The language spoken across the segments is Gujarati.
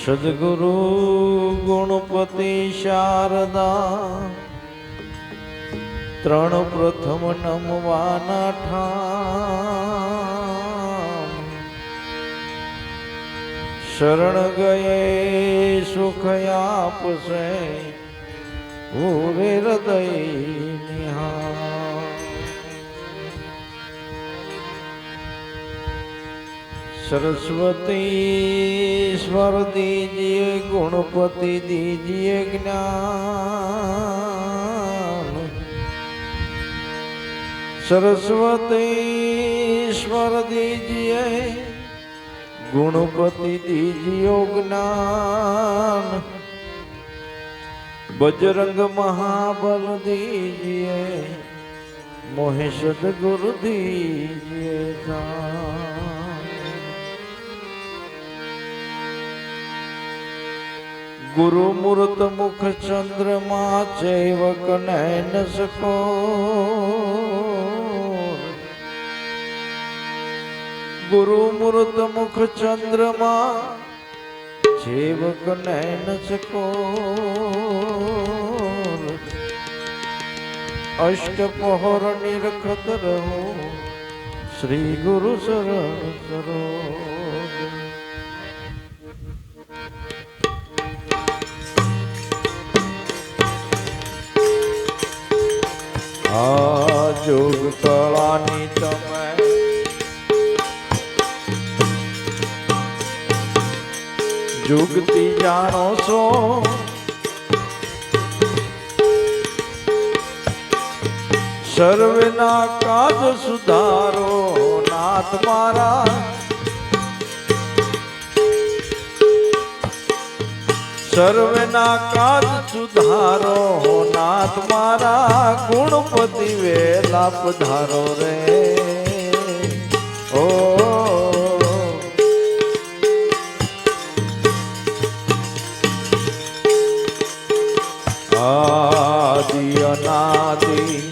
સદગુરુ ગુણપતિ શારદા ત્રણ પ્રથમ નમવાના ઠામ. શરણ ગયે સુખ આપશે ઓરે હૃદય નિહાળ સરસ્વતી સ્વર દીજીએ ગુણપતિ દીજીએ જ્ઞાન. સરસ્વતી સ્વર દીજીએ ગુણપતિ દીજીઓ જ્ઞાન. બજરંગ મહાબલ દીજીએ મોહે સદગુરુ દીજીએ જાન. ગુરુમૂર્ત મુખ ચંદ્રમાં જૈવ કનૈન સકો ગુરુમૂર્ત મુખ ચંદ્રમાં જૈવ કનૈન સકો અષ્ટ પહોર નિરખત રહો, શ્રી ગુરુ સર સરો આ જોગ કળાની તમે. જુગતી જાણો છો? સર્વના કાજ સુધારો નાથ મારા. સર્વના કાજ સુધારો નાથ મારા, ગુણપતિ વેલા પધારો રે. ઓ આદિ અનાદિ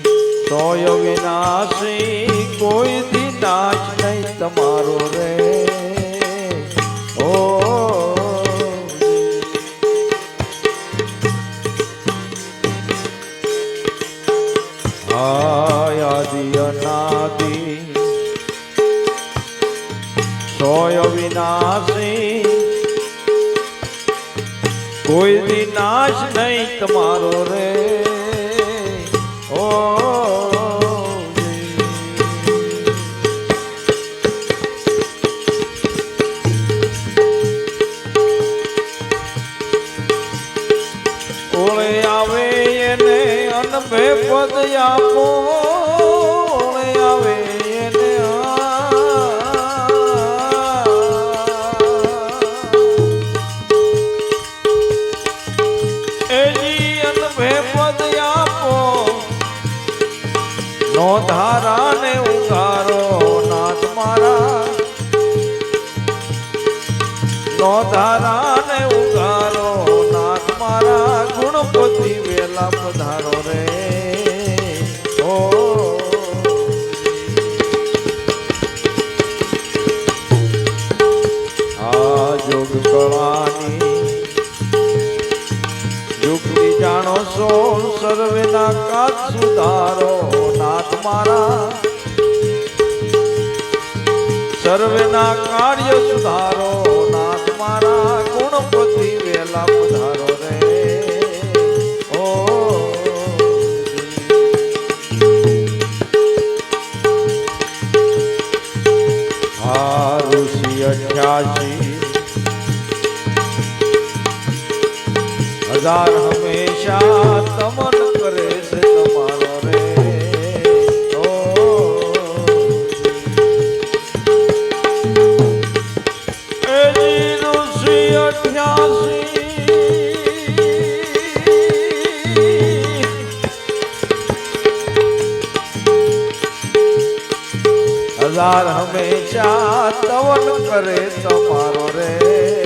સોય વિનાશી, કોઈ દી નાશ નહીં તમારો વિનાશી કોઈ દી નાશ નહીં તમારો રે. ઓ આવે એને અનભે પદ આપો. ધારા ને ઉગારો નાથ મારા. નો ધારા ને ઉગારો નાથ મારા. ગુણપતિ વેલા પધારો રે. ઓ આ જોગ કળાની યુક્તિ જાણો છો, સર્વેના કાજ સુધારો. નાથ મારા. સર્વેના કાર્ય સુધારો નાથ મારા ગુણપતિ વેલા પધારો અઠ્યાસી. હજાર હંમેશા કરે તમારો રે.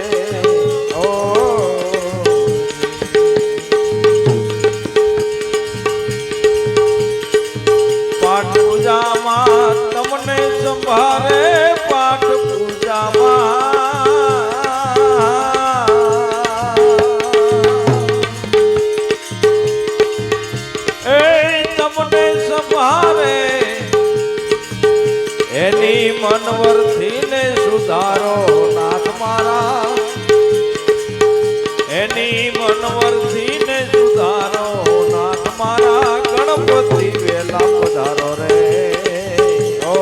એની મનવરથી ને સુધારો નાથ મારા ગણપતિ વેલા પધારો રે. ઓ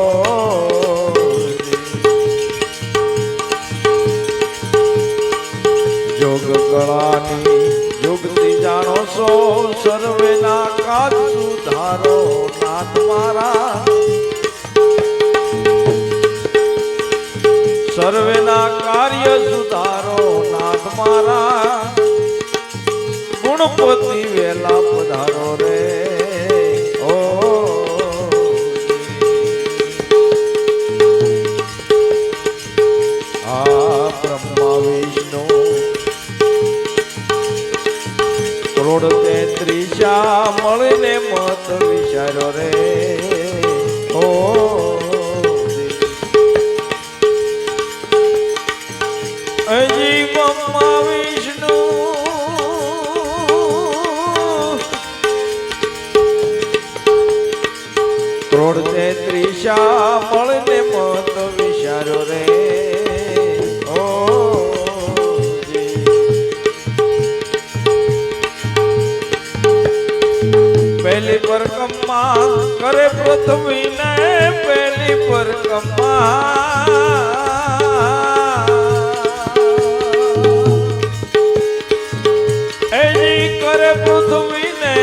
જાણો છો? સર્વેના કાજ સુધારો નાથ મારા. સર્વેના ગુણપતિ વેલા પધારો રે. ઓ. આ બ્રહ્મા વિષ્ણુ. કરોડ તેત્રીસા મળીને મત વિચારો રે. ઓ. તેત્રીસા ને મત વિચારો રે. ઓ પર કમ્મા કરે પૃથ્વી ને પહેલી પરકમા એની કરે પૃથ્વી ને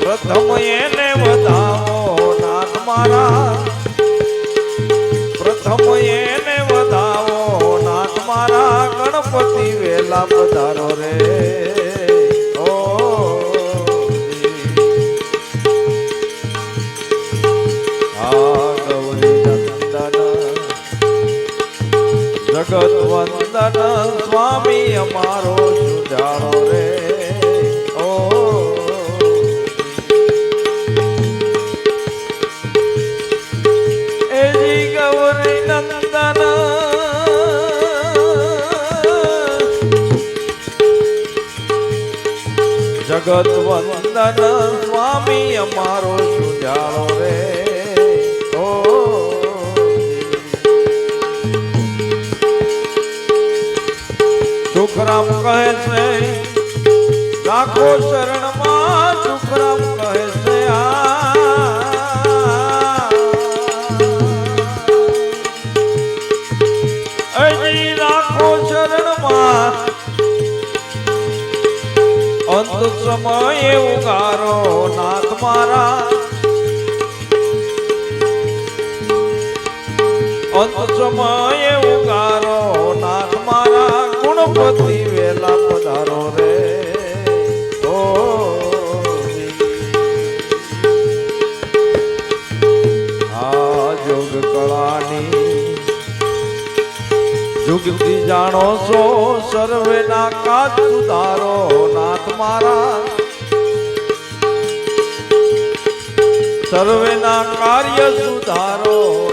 પ્રથમ એને પધારો રે. ઓ ગૌરી નંદન, જગત વંદન, સ્વામી અમારો સુજાણો રે. ઓ એજી ગૌરી નંદન જગત વંદન સ્વામી અમારો સુજાળો રે. ઓ સુખરામ કહે છે રાખો શરણમાં ઉગારો નાથ મારા. અંત સમયે ઉગારો નાથ મારા. ગુણપતિ વેલા પધારો રે. ઓ આ જોગ કળાની જુગથી જાણો છો, સર્વેના કાચ સુધારો નાથ મારા. સર્વેના કાર્ય સુધારો.